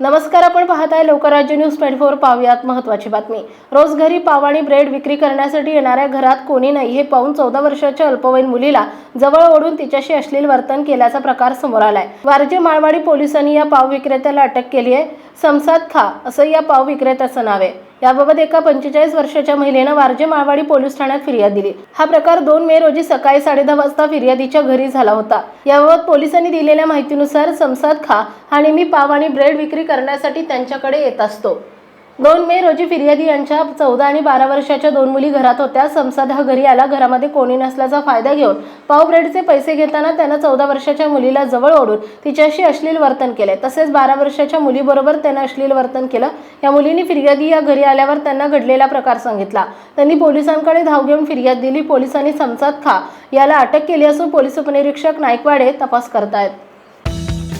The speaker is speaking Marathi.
नमस्कार आपण पाहताय लोकराज्य न्यूज ट्वेंटी फोर पाहूयात महत्वाची बातमी. रोज घरी पाव आणि ब्रेड विक्री करण्यासाठी येणाऱ्या घरात कोणी नाही हे पाहून चौदा वर्षाच्या अल्पवयीन मुलीला जवळ ओढून तिच्याशी अश्लील वर्तन केल्याचा प्रकार समोर आलाय. वारजे माळवाडी पोलिसांनी या पाव विक्रेत्याला अटक केली आहे समसाद खा असं या पाव विक्रेत्याचं नाव आहे. याबाबत एका पंचेचाळीस वर्षाच्या महिलेनं वारजे माळवाडी पोलीस ठाण्यात फिर्याद दिली. हा प्रकार दोन मे रोजी सकाळी साडेदहा वाजता फिर्यादीच्या घरी झाला होता. याबाबत पोलिसांनी दिलेल्या माहितीनुसार समसाद खा हा नेहमी पाव आणि ब्रेड विक्री करण्यासाठी त्यांच्याकडे येत असतो. दोन मे रोजी फिर्यादी यांच्या चौदा आणि बारा वर्षाच्या दोन मुली घरात होत्या. समसाद हा घरी आला. घरामध्ये कोणी नसल्याचा फायदा घेऊन पाव ब्रेडचे पैसे घेताना त्यानं चौदा वर्षाच्या मुलीला जवळ ओढून तिच्याशी अश्लील वर्तन केले. तसेच बारा वर्षाच्या मुलीबरोबर त्यानं अश्लील वर्तन केलं. या मुलींनी फिर्यादी या घरी आल्यावर त्यांना घडलेला प्रकार सांगितला. त्यांनी पोलिसांकडे धाव घेऊन फिर्याद दिली. पोलिसांनी समसाद खा. याला अटक केली असून पोलीस उपनिरीक्षक नाईकवाडे तपास करतायत.